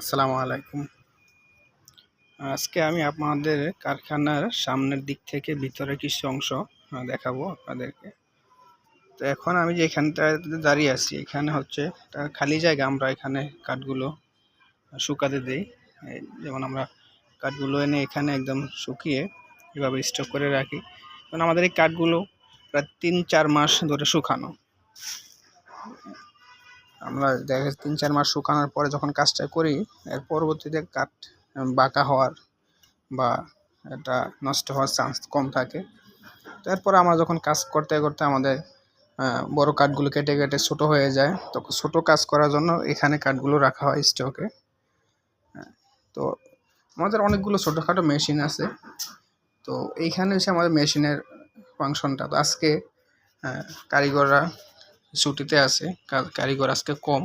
আসসালামু আলাইকুম। আজকে আমি আপনাদের কারখানার সামনের দিক থেকে ভিতরে কিছু অংশ দেখাবো আপনাদেরকে। তো এখন আমি যে এখানটায় দাঁড়িয়ে আছি, এখানে হচ্ছে খালি জায়গা আমরা এখানে কাঠগুলো শুকাতে দিই। যেমন আমরা কাঠগুলো এনে এখানে একদম শুকিয়ে এভাবে স্টক করে রাখি। কারণ আমাদের এই কাঠগুলো প্রায় তিন চার মাস ধরে শুকানো। আমরা দেখা তিন, চার মাস শুকানোর পরে যখন কাজটা করি, এর পরবর্তীতে কাঠ বাঁকা হওয়ার বা এটা নষ্ট হওয়ার চান্স কম থাকে। তারপর আমরা যখন কাজ করতে করতে আমাদের বড় কাঠগুলো কেটে কেটে ছোট হয়ে যায় তখন ছোট কাজ করার জন্য এখানে কাঠগুলো রাখা হয় স্টকে তো আমাদের অনেকগুলো ছোটোখাটো মেশিন আছে। তো এইখানে হচ্ছে আমাদের মেশিনের ফাংশনটা তো আজকে কারিগররা ছুটিতে আছে কারিগর আজকে কম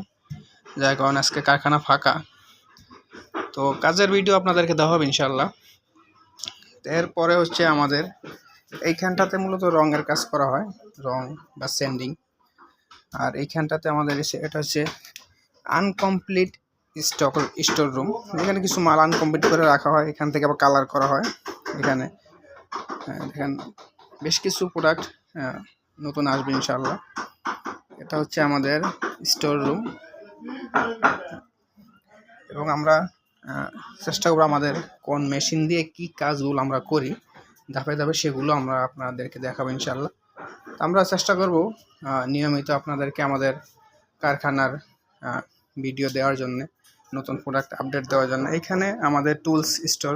যার কারণে আজকে কারখানা ফাঁকা। তো কাজের ভিডিও আপনাদেরকে দেওয়া হবে ইনশাল্লাহ এরপরে হচ্ছে আমাদের এইখানটাতে মূলত রঙের কাজ করা হয় রং বা সেন্ডিং আর এইখানটাতে আমাদের এটা হচ্ছে আনকমপ্লিট স্টক স্টোর রুম এখানে কিছু মাল আনকমপ্লিট করে রাখা হয় এখান থেকে আবার কালার করা হয় এখানে। আহ, দেখেন বেশ কিছু প্রোডাক্ট নতুন আসবে ইনশাল্লাহ এটা হচ্ছে আমাদের স্টোর রুম এবং আমরা চেষ্টা করব আমাদের কোন মেশিন দিয়ে কি কাজগুলো আমরা করি। ধাপে ধাপে সেগুলো আমরা আপনাদেরকে দেখাবো ইনশাল্লাহ আমরা চেষ্টা করব নিয়মিত আপনাদেরকে আমাদের কারখানার ভিডিও দেওয়ার জন্য, নতুন প্রোডাক্ট আপডেট দেওয়ার জন্য। এখানে আমাদের টুলস স্টোর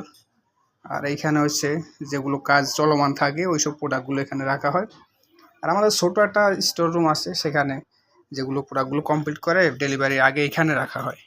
আর এইখানে হচ্ছে যেগুলো কাজ চলমান থাকে, ওইসব প্রোডাক্টগুলো এখানে রাখা হয়। আর আমাদের ছোটো একটা স্টোর রুম আছে সেখানে যেগুলো প্রোডাক্টগুলো কমপ্লিট করে ডেলিভারি আগে এখানে রাখা হয়।